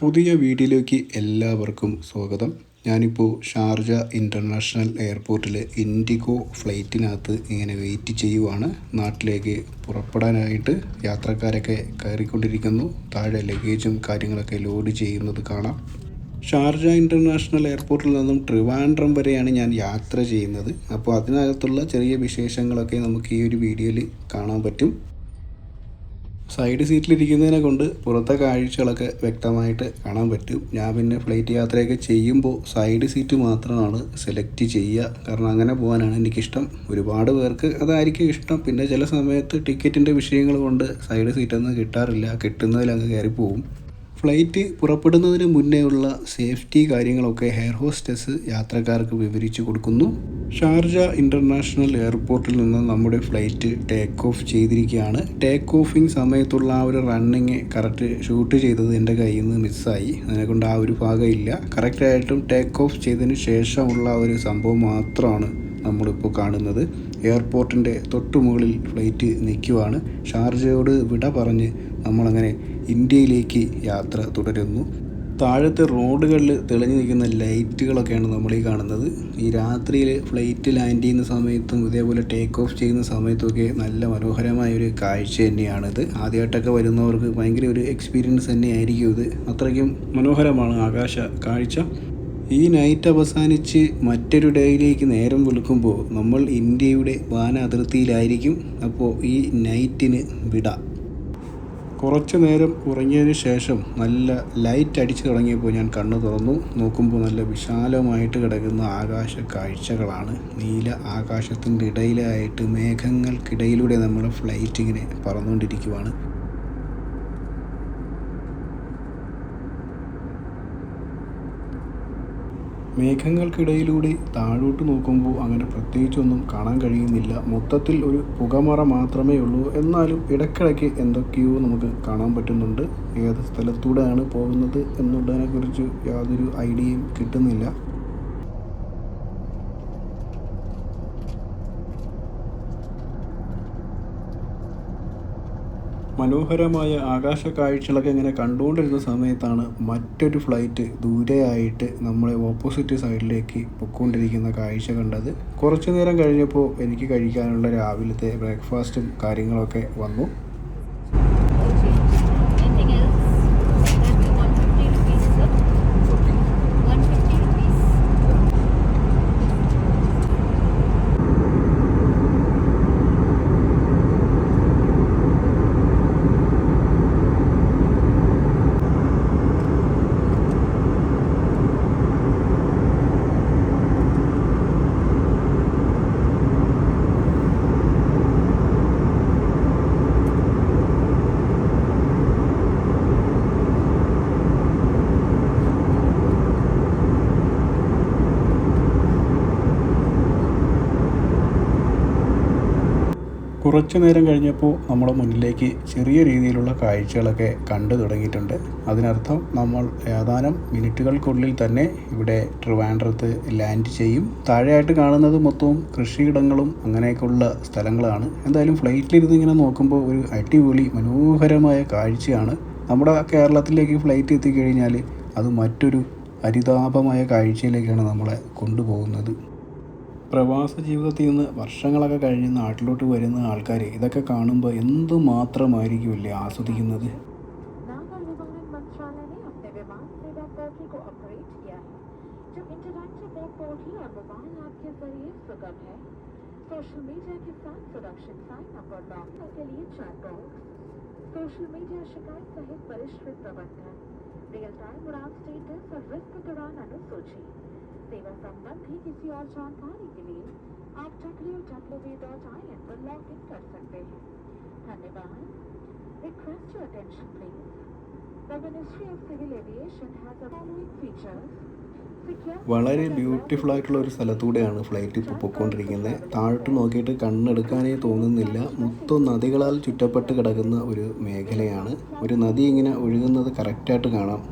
പുതിയ വീഡിയോയിലേക്ക് എല്ലാവർക്കും സ്വാഗതം. ഞാനിപ്പോൾ ഷാർജ ഇന്റർനാഷണൽ എയർപോർട്ടിലെ ഇൻഡിഗോ ഫ്ലൈറ്റിനകത്ത് ഇങ്ങനെ വെയിറ്റ് ചെയ്യുവാണ്. നാട്ടിലേക്ക് പുറപ്പെടാനായിട്ട് യാത്രക്കാരൊക്കെ കയറിക്കൊണ്ടിരിക്കുന്നു. താഴെ ലഗേജും കാര്യങ്ങളൊക്കെ ലോഡ് ചെയ്യുന്നത് കാണാം. ഷാർജ ഇന്റർനാഷണൽ എയർപോർട്ടിൽ നിന്നും ട്രിവാൻഡ്രം വരെയാണ് ഞാൻ യാത്ര ചെയ്യുന്നത്. അപ്പോൾ അതിനകത്തുള്ള ചെറിയ വിശേഷങ്ങളൊക്കെ നമുക്ക് ഈ ഒരു വീഡിയോയിൽ കാണാൻ പറ്റും. സൈഡ് സീറ്റിലിരിക്കുന്നതിനെ കൊണ്ട് പുറത്തെ കാഴ്ചകളൊക്കെ വ്യക്തമായിട്ട് കാണാൻ പറ്റും. ഞാൻ പിന്നെ ഫ്ലൈറ്റ് യാത്രയൊക്കെ ചെയ്യുമ്പോൾ സൈഡ് സീറ്റ് മാത്രമാണ് സെലക്ട് ചെയ്യുക. കാരണം അങ്ങനെ പോകാനാണ് എനിക്കിഷ്ടം. ഒരുപാട് പേർക്ക് അതായിരിക്കും ഇഷ്ടം. പിന്നെ ചില സമയത്ത് ടിക്കറ്റിന്റെ വിഷയങ്ങൾ കൊണ്ട് സൈഡ് സീറ്റൊന്നും കിട്ടാറില്ല. കിട്ടുന്നതിൽ അങ്ങ് കയറിപ്പോവും. ഫ്ലൈറ്റ് പുറപ്പെടുന്നതിന് മുന്നേ ഉള്ള സേഫ്റ്റി കാര്യങ്ങളൊക്കെ ഹെയർ ഹോസ്റ്റസ് യാത്രക്കാർക്ക് വിവരിച്ചു കൊടുക്കുന്നു. ഷാർജ ഇന്റർനാഷണൽ എയർപോർട്ടിൽ നിന്ന് നമ്മുടെ ഫ്ലൈറ്റ് ടേക്ക് ഓഫ് ചെയ്തിരിക്കുകയാണ്. ടേക്ക് ഓഫിങ് സമയത്തുള്ള ആ ഒരു റണ്ണിങ് കറക്റ്റ് ഷൂട്ട് ചെയ്തത് എന്റെ കയ്യിൽ നിന്ന് മിസ്സായി. അതിനെക്കൊണ്ട് ആ ഒരു ഭാഗം ഇല്ല കറക്റ്റായിട്ടും ടേക്ക് ഓഫ് ചെയ്തതിന് ശേഷമുള്ള ഒരു സംഭവം മാത്രമാണ് നമ്മളിപ്പോൾ കാണുന്നത്. എയർപോർട്ടിന്റെ തൊട്ടു മുകളിൽ ഫ്ലൈറ്റ് നിൽക്കുവാണ്. ഷാർജയോട് വിട പറഞ്ഞ് നമ്മളങ്ങനെ ഇന്ത്യയിലേക്ക് യാത്ര തുടരുന്നു. താഴത്തെ റോഡുകളിൽ തെളിഞ്ഞു നിൽക്കുന്ന ലൈറ്റുകളൊക്കെയാണ് നമ്മൾ ഈ കാണുന്നത്. ഈ രാത്രിയിൽ ഫ്ലൈറ്റ് ലാൻഡ് ചെയ്യുന്ന സമയത്തും ഇതേപോലെ ടേക്ക് ഓഫ് ചെയ്യുന്ന സമയത്തുമൊക്കെ നല്ല മനോഹരമായ ഒരു കാഴ്ച തന്നെയാണിത്. ആദ്യമായിട്ടൊക്കെ വരുന്നവർക്ക് ഭയങ്കര ഒരു എക്സ്പീരിയൻസ് തന്നെയായിരിക്കും ഇത്. അത്രയ്ക്കും മനോഹരമാണ് ആകാശ കാഴ്ച. ഈ നൈറ്റ് അവസാനിച്ച് മറ്റൊരു ഡേയിലേക്ക് നേരം വെളുക്കുമ്പോൾ നമ്മൾ ഇന്ത്യയുടെ വാന അതിർത്തിയിലായിരിക്കും അപ്പോൾ ഈ നൈറ്റിന് വിട. കുറച്ച് നേരം ഉറങ്ങിയതിന് ശേഷം നല്ല ലൈറ്റ് അടിച്ചു തുടങ്ങിയപ്പോൾ ഞാൻ കണ്ണു തുറന്നു. നോക്കുമ്പോൾ നല്ല വിശാലമായിട്ട് കിടക്കുന്ന ആകാശ കാഴ്ചകളാണ്. നീല ആകാശത്തിന്റെ ഇടയിലായിട്ട് മേഘങ്ങൾക്കിടയിലൂടെ നമ്മുടെ ഫ്ലൈറ്റ് ഇങ്ങനെ പറന്നുകൊണ്ടിരിക്കുവാണ്. മേഘങ്ങൾക്കിടയിലൂടെ താഴോട്ട് നോക്കുമ്പോൾ അങ്ങനെ പ്രത്യേകിച്ചൊന്നും കാണാൻ കഴിയുന്നില്ല. മൊത്തത്തിൽ ഒരു പുകമറ മാത്രമേ ഉള്ളൂ എന്നാലും ഇടയ്ക്കിടയ്ക്ക് എന്തൊക്കെയോ നമുക്ക് കാണാൻ പറ്റുന്നുണ്ട്. ഏത് സ്ഥലത്തൂടെയാണ് പോകുന്നത് എന്നുള്ളതിനെക്കുറിച്ച് യാതൊരു ഐഡിയയും കിട്ടുന്നില്ല. മനോഹരമായ ആകാശ കാഴ്ചകളൊക്കെ ഇങ്ങനെ കണ്ടുകൊണ്ടിരുന്ന സമയത്താണ് മറ്റൊരു ഫ്ലൈറ്റ് ദൂരെയായിട്ട് നമ്മളെ ഓപ്പോസിറ്റ് സൈഡിലേക്ക് പൊയ്ക്കൊണ്ടിരിക്കുന്ന കാഴ്ച കണ്ടത്. കുറച്ചു നേരം കഴിഞ്ഞപ്പോൾ എനിക്ക് കഴിക്കാനുള്ള രാവിലത്തെ ബ്രേക്ക്ഫാസ്റ്റും കാര്യങ്ങളൊക്കെ വന്നു. കുറച്ചു നേരം കഴിഞ്ഞപ്പോൾ നമ്മുടെ മുന്നിലേക്ക് ചെറിയ രീതിയിലുള്ള കാഴ്ചകളൊക്കെ കണ്ടു തുടങ്ങിയിട്ടുണ്ട്. അതിനർത്ഥം നമ്മൾ ഏതാനും മിനിറ്റുകൾക്കുള്ളിൽ തന്നെ ഇവിടെ ട്രിവാൻഡ്രത്ത് ലാൻഡ് ചെയ്യും. താഴെയായിട്ട് കാണുന്നത് മൊത്തവും കൃഷിയിടങ്ങളും അങ്ങനെയൊക്കെയുള്ള സ്ഥലങ്ങളാണ്. എന്തായാലും ഫ്ലൈറ്റിലിരുന്ന് ഇങ്ങനെ നോക്കുമ്പോൾ ഒരു അടിപൊളി മനോഹരമായ കാഴ്ചയാണ്. നമ്മുടെ കേരളത്തിലേക്ക് ഫ്ലൈറ്റ് എത്തിക്കഴിഞ്ഞാൽ അത് മറ്റൊരു ഹരിതാപമായ കാഴ്ചയിലേക്കാണ് നമ്മളെ കൊണ്ടുപോകുന്നത്. പ്രവാസ ജീവിതത്തിൽ നിന്ന് വർഷങ്ങളൊക്കെ കഴിഞ്ഞ് നാട്ടിലോട്ട് വരുന്ന ആൾക്കാർ ഇതൊക്കെ കാണുമ്പോൾ എന്തുമാത്രമായിരിക്കുമല്ലേ ആസ്വദിക്കുന്നത് नागर विमानन मंत्रालय ने अपने विमान सेवा पोर्टल को अपग्रेड किया है जो इंटरैक्टिव वेब पोर्टल और मोबाइल ऐप के जरिए सुगम है सोशल मीडिया के साथ सुरक्षित साइन अप और लॉग के लिए चैट बॉक्स सोशल मीडिया शिकायत सहित परिष्कृत प्रबंधन रियल टाइम उड़ान स्टेटस और रिस्क दौरान अनुसूची सेवा संबंधी किसी और जानकारी के लिए आप www.in पर लॉग इन कर सकते हैं धन्यवाद Request your attention please. The Ministry of Civil Aviation has the following features. Secure വളരെ ബ്യൂട്ടിഫുൾ ആയിട്ടുള്ള ഒരു സ്ഥലത്തൂടെയാണ് ഫ്ലൈറ്റ് ഇപ്പോൾ പൊയ്ക്കൊണ്ടിരിക്കുന്നത് താഴോട്ട് നോക്കിയിട്ട് കണ്ണെടുക്കാനേ തോന്നുന്നില്ല മൊത്തം നദികളാൽ ചുറ്റപ്പെട്ട് കിടക്കുന്ന ഒരു മേഖലയാണ് ഒരു നദി ഇങ്ങനെ ഒഴുകുന്നത് കറക്റ്റായിട്ട് കാണാം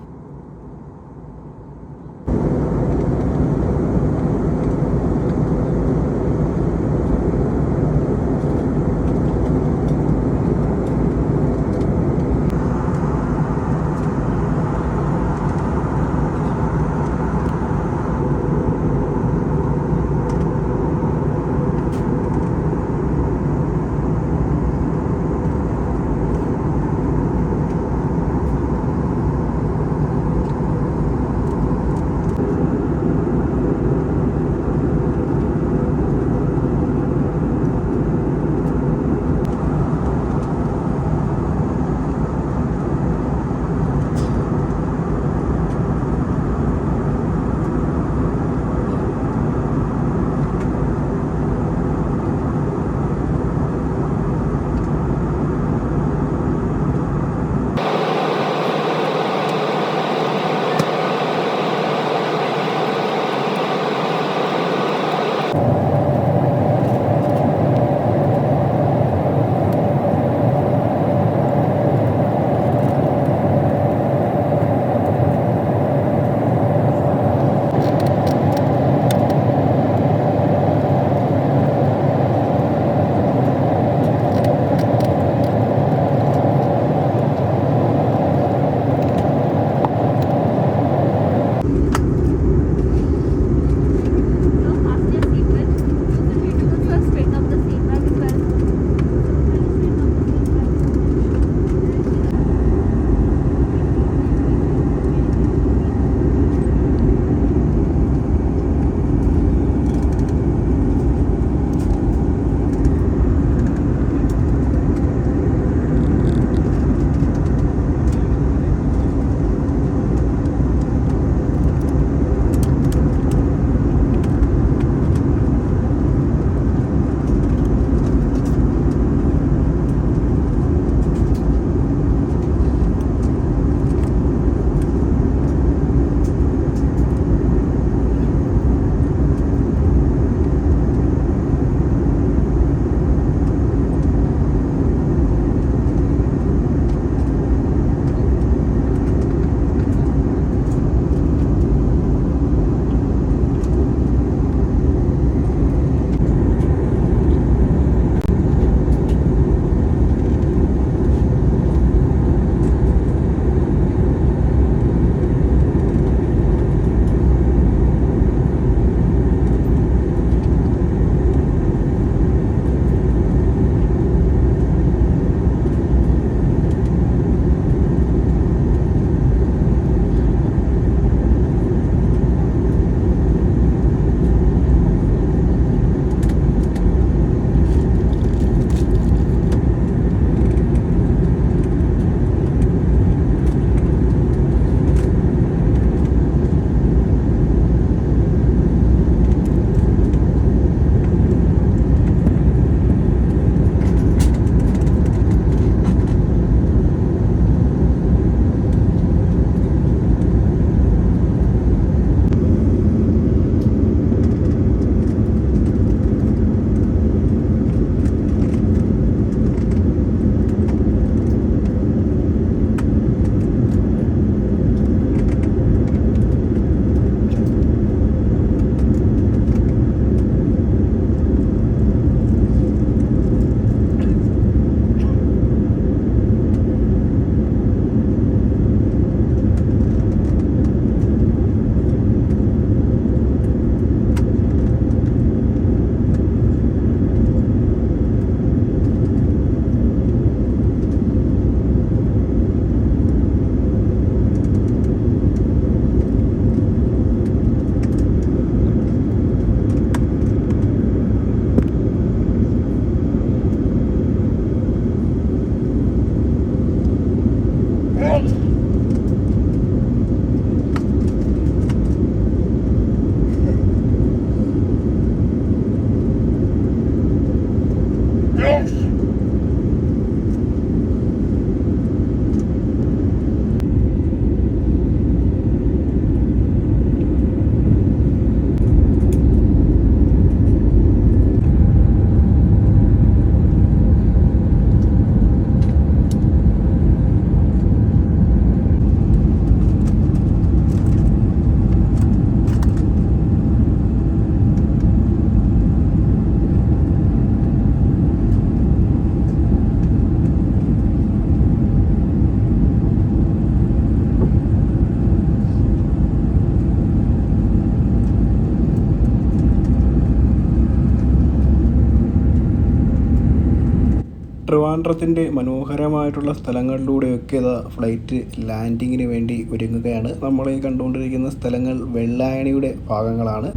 ട്രിവാൻഡ്രത്തിന്റെ മനോഹരമായിട്ടുള്ള സ്ഥലങ്ങളിലൂടെയൊക്കെ ഇതാ ഫ്ലൈറ്റ് ലാൻഡിങ്ങിന് വേണ്ടി ഒരുങ്ങുകയാണ്. നമ്മൾ ഈ കണ്ടുകൊണ്ടിരിക്കുന്ന സ്ഥലങ്ങൾ വെള്ളായണിയുടെ ഭാഗങ്ങളാണ്.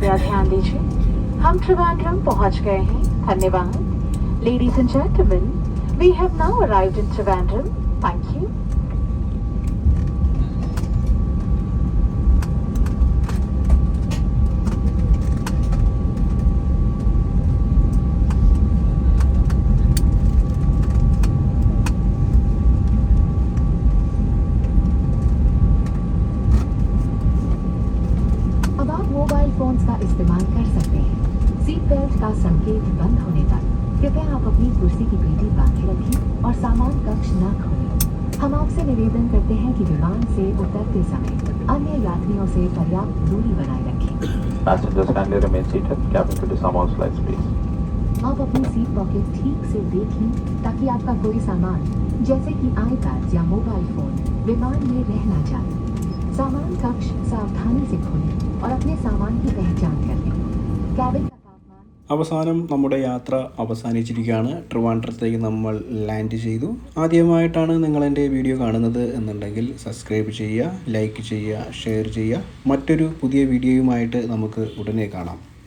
कृपया ध्यान दीजिए। हम त्रिवेंद्रम पहुँच गए हैं। धन्यवाद। Ladies and gentleman we have now arrived in Trivandrum thank you का संकेत बंद होने तक कृपया आप अपनी कुर्सी की पेटी बांधे रखें और सामान कक्ष न खोलें हम आपसे निवेदन करते हैं कि विमान से उतरते समय अन्य यात्रियों से पर्याप्त दूरी बनाए रखें Passengers kindly remain seated. Cabin to disarm slides, please. आप अपनी सीट पॉकेट ठीक से देख लें ताकि आपका कोई सामान जैसे कि आईपैड या मोबाइल फ़ोन विमान में रह ना जाए सामान कक्ष सावधानी से खोलें और अपने सामान की पहचान कर लें कैबिन അവസാനം നമ്മുടെ യാത്ര അവസാനിച്ചിരിക്കുകയാണ്. ട്രിവാൻഡ്രത്തേക്ക് നമ്മൾ ലാൻഡ് ചെയ്തു. ആദ്യമായിട്ടാണ് നിങ്ങൾ എന്റെ വീഡിയോ കാണുന്നത് എന്നുണ്ടെങ്കിൽ സബ്സ്ക്രൈബ് ചെയ്യുക ലൈക്ക് ചെയ്യുക ഷെയർ ചെയ്യുക. മറ്റൊരു പുതിയ വീഡിയോയുമായിട്ട് നമുക്ക് ഉടനെ കാണാം.